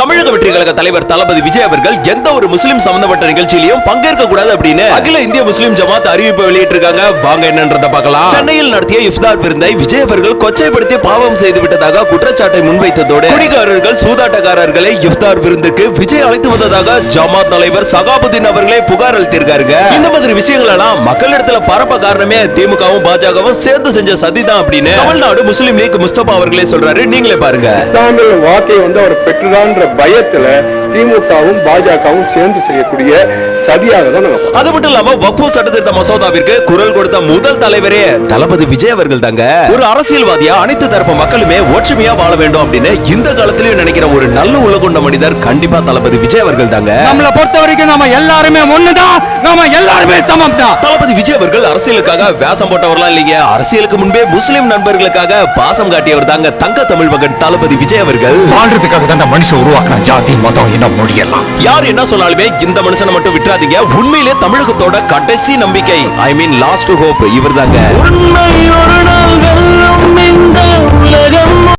தமிழக வெற்றி கழக தலைவர் தளபதி விஜய் அவர்கள் எந்த ஒரு முஸ்லிம் சம்பந்தப்பட்ட நிகழ்ச்சியிலையும் பங்கேற்க கூடாது அப்படின்னு அகில இந்திய முஸ்லிம் ஜமாத் அறிவிப்பு வெளியிட்டிருக்காங்க. வாங்க என்னன்றத பார்க்கலாம். சென்னையில் நடத்திய இஃப்தார் விருந்தை விஜய் அவர்கள் கொச்சைப்படுத்தி பாவம் செய்து விட்டதாக குற்றச்சாட்டை முன்வைத்ததோடு குடிகாரர்கள் சூதாட்டக்காரர்களை இஃப்தார் விருந்துக்கு விஜய் அழைத்து வந்ததாக ஜமாத் தலைவர் சகாபுதீன் அவர்களே புகார் அளித்திருக்காருங்க. இந்த மாதிரி விஷயங்கள் எல்லாம் மக்களிடத்துல பரப்ப காரணமே திமுகவும் பாஜகவும் சேர்ந்து செஞ்ச சதிதான் அப்படின்னு தமிழ்நாடு முஸ்லிம் லீக் முஸ்தபா அவர்களே சொல்றாரு. நீங்களே பாருங்க. வாக்கை வந்து அவர் பெற்றுதான் பயத்துல திமுகவும் பாஜகவும் சேர்ந்து செய்யக்கூடிய சதியாக தான். அது மட்டும் இல்லாம வக்ஃபு சட்டத்திருத்த மசோதாவிற்கு குரல் கொடுத்த முதல் தலைவரே தளபதி விஜய் அவர்கள் தாங்க. ஒரு அரசியல்வாதியா அனைத்து தரப்பு மக்களுமே ஒற்றுமையா வாழ வேண்டும் அப்படின்னு இந்த காலத்திலயும் நினைக்கிற ஒரு நல்ல உள்ள கொண்ட மனிதர் கண்டிப்பா தளபதி விஜய் அவர்கள் தாங்க. நம்மளை பொறுத்த வரைக்கும் நம்ம எல்லாருமே ஒண்ணுதான் நாம எல்லாருமே சமம் தான் தளபதி விஜய் அவர்கள் அரசியலுக்காக வேஷம் போட்டவர்லாம் இல்லைங்க? அரசியலுக்கு முன்பே முஸ்லிம் நண்பர்களுக்காக பாசம் காட்டியவர் தாங்க தங்க தமிழ் மகன் தளபதி விஜய் அவர்கள். வாழ்றதுக்காக தான் மனுஷன் உருவாக்குன ஜாதி மதம் இனம் முடியலாம் யார் என்ன சொன்னாலுமே இந்த மனுஷனை மட்டும் விட்டுறாதீங்க. உண்மையிலே தமிழகத்தோட கடைசி நம்பிக்கை. ஐ மீன் லாஸ்ட் ஹோப் இவர் தாங்க உண்மை ஒரு நாள்